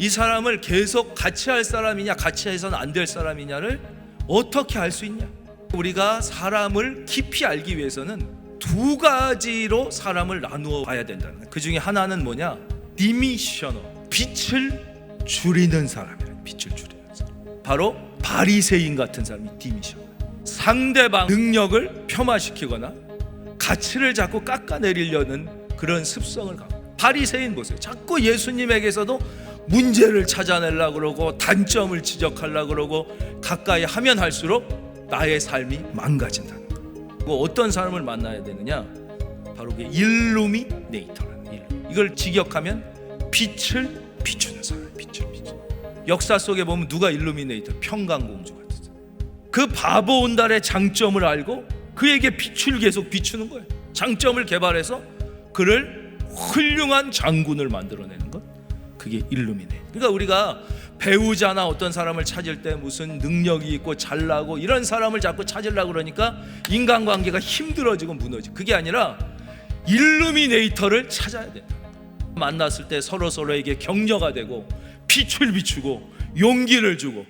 이 사람을 계속 같이 할 사람이냐 같이 해서는 안 될 사람이냐를 어떻게 알 수 있냐? 우리가 사람을 깊이 알기 위해서는 두 가지로 사람을 나누어 봐야 된다는 거예요. 그 중에 하나는 뭐냐? 디미셔너 빛을 줄이는 사람이에요. 빛을 줄이는 사람. 바로 바리새인 같은 사람이 디미셔너. 상대방 능력을 폄하시키거나 가치를 자꾸 깎아내리려는 그런 습성을 갖고 바리새인 보세요. 자꾸 예수님에게서도 문제를 찾아내려고 그러고 단점을 지적하려고 그러고 가까이 하면 할수록 나의 삶이 망가진다는 거. 뭐 어떤 사람을 만나야 되느냐? 바로 그 일루미네이터라는 일. 이걸 직역하면 빛을 비추는 사람, 빛을 비추. 역사 속에 보면 누가 일루미네이터? 평강공주 같은. 그 바보 온달의 장점을 알고 그에게 빛을 계속 비추는 거예요. 장점을 개발해서 그를 훌륭한 장군을 만들어내는 것. 그게 일루미네. 그러니까 우리가 배우자나 어떤 사람을 찾을 때 무슨 능력이 있고 잘나고 이런 사람을 자꾸 찾으려고 그러니까 인간관계가 힘들어지고 무너지. 그게 아니라 일루미네이터를 찾아야 된다. 만났을 때 서로 서로에게 격려가 되고 빛을 비추고 용기를 주고